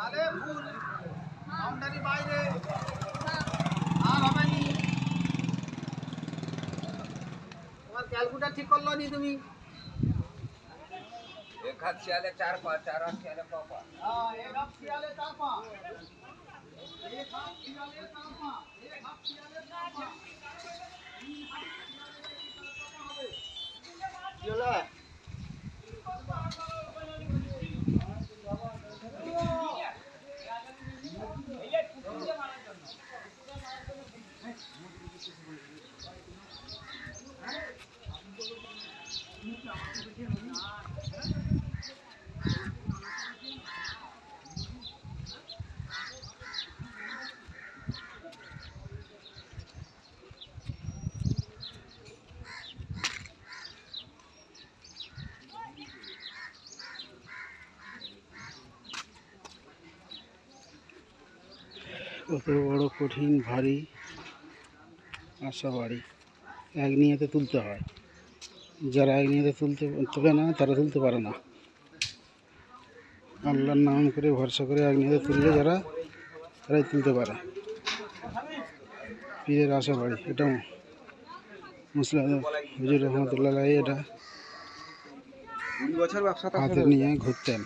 তাহলে ভুল বাউন্ডারি বাইরে আর হবে নি তোমার ক্যালকুলেটার ঠিক করলো নি তুমি एक हाथ छियाले चार पाँच चार हाथ छियाले पाँच पाँच হ্যাঁ এক হাত শিয়ালে চার পা এক হাত শিয়ালে চার পা এক হাত শিয়ালে চার পা কি হলো? কত বড় কঠিন ভারী আশাবাড়ি এক নিয়েতে তুলতে হয়। যারা এক নিয়েতে তুলতে তোলে না তারা তুলতে পারে না। আল্লাহর নাম করে ভরসা করে এক নিয়েতে তুললে যারা তারাই তুলতে পারে। পীরের আশাবাড়ি এটা মুসলিম হুজুর রহমতুল্লাহ এটা হাতে নিয়ে ঘুরতেন।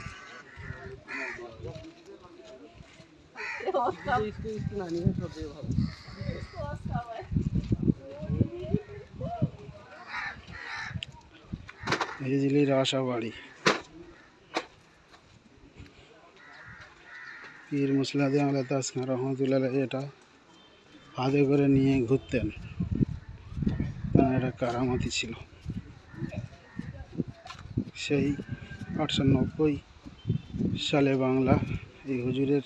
হিজলির আশাবাড়ি। পীর মুসলাদে আল্লাহ তাসখান রহমতুল্লাহ এটা হাতে করে নিয়ে ঘুরতেন। তার একটা কারামতি ছিল। সেই আটশো নব্বই সালে বাংলা এই হুজুরের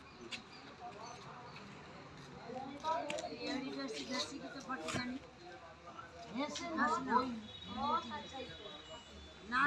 না